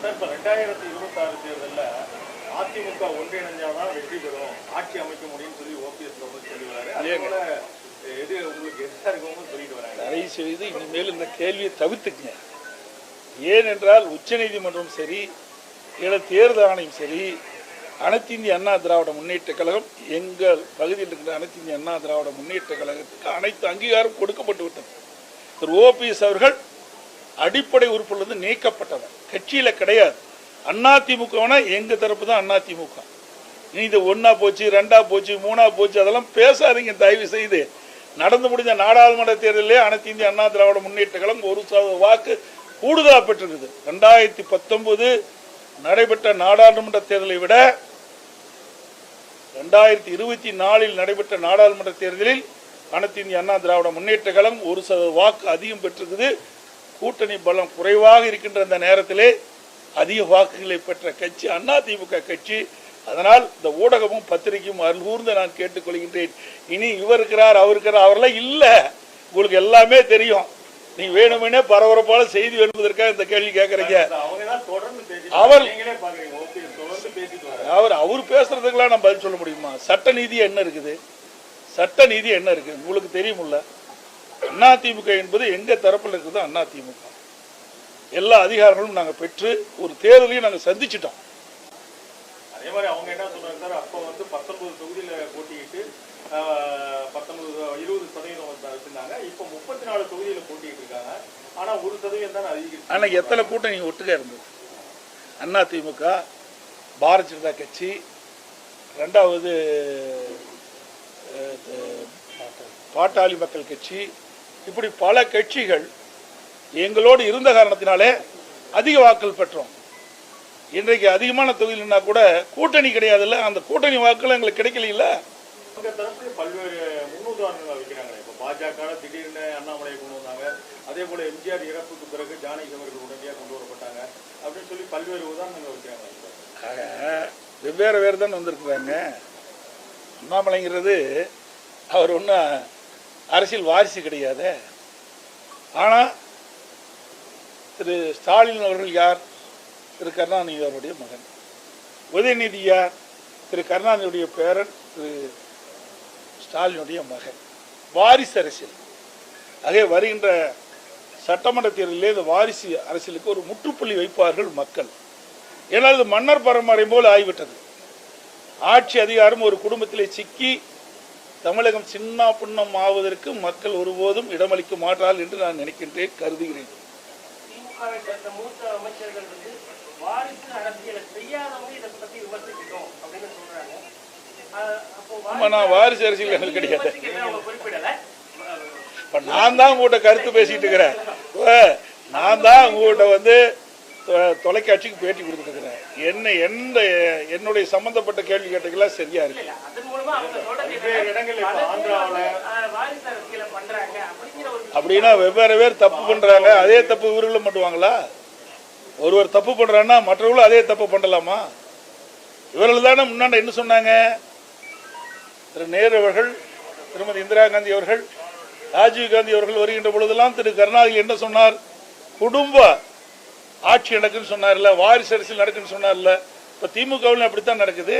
Sir இப்ப ரெண்டாயிரத்தி இருபத்தாறு தேர்தல்ல அதிமுக ஒன்றிணைஞ்சாதான் வெற்றி பெறும். ஆட்சி அமைக்க முடியும்னு சொல்லி ஓபிஎஸ் வந்து சொல்லி வராரு அதே போல எது உங்களுக்கு எதிராக இருக்கவங்க சொல்லிட்டு வராங்க. தயவு செய்து இனிமேல் இந்த கேள்வியை தவிர்த்துக்குங்க. ஏனென்றால் உச்சநீதிமன்றம் சரி இல்லை தேர்தல் ஆணையம் சரி அனைத்து இந்திய அண்ணா திராவிட முன்னேற்ற கழகம் எங்கள் பகுதியில் இருக்கிற அனைத்து இந்திய அண்ணா திராவிட முன்னேற்ற கழகத்துக்கு அனைத்து அங்கீகாரம் கொடுக்கப்பட்டு விட்டது. திரு ஓபிஎஸ் அவர்கள் அடிப்படை உறுப்பிலிருந்து நீக்கப்பட்டவன். கட்சியில் கிடையாது. அதிமுகனா எங்க தரப்பு தான் அதிமுக நீ இது ஒன்னா போச்சு ரெண்டா போச்சு மூணா போச்சு அதெல்லாம் பேசாதீங்க தயவு செய்து. நடந்து முடிஞ்ச நாடாளுமன்ற தேர்தலே அனைத்து இந்திய அண்ணா திராவிட முன்னேற்ற கழகம் ஒரு சதவீத வாக்கு கூடுதலா பெற்றிருக்குது. ரெண்டாயிரத்தி பத்தொன்பது நடைபெற்ற நாடாளுமன்ற தேர்தலை விட ரெண்டாயிரத்தி இருபத்தி நாலில் நடைபெற்ற நாடாளுமன்ற தேர்தலில் அனைத்து இந்திய அண்ணா திராவிட முன்னேற்ற கழகம் ஒரு சதவீத வாக்கு அதிகம் பெற்றிருக்குது. கூட்டணி பலம் குறைவாக இருக்கின்ற அந்த நேரத்திலே அதிக வாக்குகளை பெற்ற கட்சி அதிமுக கட்சி. அதனால் இந்த ஊடகமும் பத்திரிகையும் அருள்கூர்ந்து நான் கேட்டுக்கொள்கின்றேன். இனி இவர் இருக்கிறார் அவர் இருக்கிறார் அவரெல்லாம் இல்லை. உங்களுக்கு எல்லாமே தெரியும். நீ வேணுமெனே பரபரப்பான செய்தி என்பதற்காக இந்த கேள்வி கேட்குறீங்க. அவர்- அவர் அவர் பேசுறதுக்கெல்லாம் நம்ம பதில் சொல்ல முடியுமா? சட்ட நீதி என்ன இருக்குது? சட்ட நீதி என்ன இருக்குது? உங்களுக்கு தெரியுமில்ல? அதிமுக என்பது எங்க தரப்பில் இருக்குது அதிமுக எல்லா அதிகாரங்களும் நாங்கள் பெற்று ஒரு தேர்தலையும் நாங்கள் சந்திச்சிட்டோம். அதே மாதிரி அவங்க என்ன சொல்றாங்க சார்? அப்போ வந்து பத்தொன்பது தொகுதியில போட்டியிட்டு ஆஹ், பத்தொன்பது இருபது சதவீதம் வச்சிருந்தாங்க இப்போ முப்பத்தி நாலு தொகுதியில போட்டிட்டு இருக்காங்க. ஆனா ஒரு சதவீதம் தான் அதிகரிச்சு ஆனால் எத்தனை கூட்டணி ஒட்டுக்கா இருந்தது? அதிமுக பாரதிய ஜனதா கட்சி ரெண்டாவது பாட்டாளி மக்கள் கட்சி இப்படி பல கட்சிகள் எங்களோடு இருந்த காரணத்தினாலே அதிக வாக்கள் பெற்றோம். இன்றைக்கு அதிகமான தொகுதியில்னா கூட கூட்டணி கிடையாதுல்ல? அந்த கூட்டணி வாக்குகள் எங்களுக்கு கிடைக்கல பல்வேறு முன்னுதாரணங்கள் வைக்கிறாங்க இப்போ பாஜக திடீர்னு அண்ணாமலையை கொண்டு வந்தாங்க. அதே போல எம்ஜிஆர் இறப்புக்கு பிறகு ஜானகி அவர்கள் உடனடியாக கொண்டு வரப்பட்டாங்க. அப்படின்னு சொல்லி பல்வேறு உதாரணங்கள் வைக்கிறாங்க ஆக வெவ்வேறு வேறு தானே வந்திருக்கிறாங்க அண்ணாமலைங்கிறது அவர் ஒன்றும் அரசியல் வாரிசு கிடையாது. ஆனால் திரு ஸ்டாலின் அவர்கள் யார்? திரு கருணாநிதி அவருடைய மகன். உதயநிதி யார்? திரு கருணாநிதியுடைய பேரன் திரு ஸ்டாலினுடைய மகன். வாரிசு அரசியல். ஆகவே வருகின்ற சட்டமன்ற தேர்தலிலே இந்த வாரிசு அரசியலுக்கு ஒரு முற்றுப்புள்ளி வைப்பார்கள் மக்கள். ஏனால் இது மன்னர் பரம்பரை போல் ஆகிவிட்டது. ஆட்சி அதிகாரம் ஒரு குடும்பத்திலே சிக்கி தமிழகம் சின்ன பின்னம் ஆவதற்கு மக்கள் ஒருபோதும் இடமளிக்க மாட்டார்கள் என்று நான் நினைக்கின்றேன் கருதுகிறேன். நான் வாரிசு அரசியல் கிடையாது. நான் தான் உங்கள்கிட்ட கருத்து பேசிட்டு இருக்கிறேன். நான் தான் உங்கள்கிட்ட வந்து தொலைக்காட்சிக்கு பேட்டி கொடுத்துருக்கிறேன். என்ன எந்த என்னுடைய சம்பந்தப்பட்ட கேள்வி கேட்டதுக்கெல்லாம் சரியா இருக்கு. அப்படின்னா வெவ்வேறு பேர் தப்பு பண்றாங்க அதே தப்பு இவர்களும் பண்ணுவாங்களா? ஒருவர் தப்பு பண்றான்னா மற்றவர்களும் அதே தப்பு பண்ணலாமா? இவர்கள் தானே முன்னாடி என்ன சொன்னாங்க? திரு நேரு அவர்கள் திருமதி இந்திரா காந்தி அவர்கள் ராஜீவ் காந்தி அவர்கள் வருகின்ற பொழுதெல்லாம் திரு கருணாநிதி என்ன சொன்னார்? குடும்ப ஆட்சி நடக்குன்னு சொன்னார்ல வாரிசு அரசியல் நடக்குன்னு சொன்னார்ல இப்ப திமுகவில் அப்படித்தான் நடக்குது.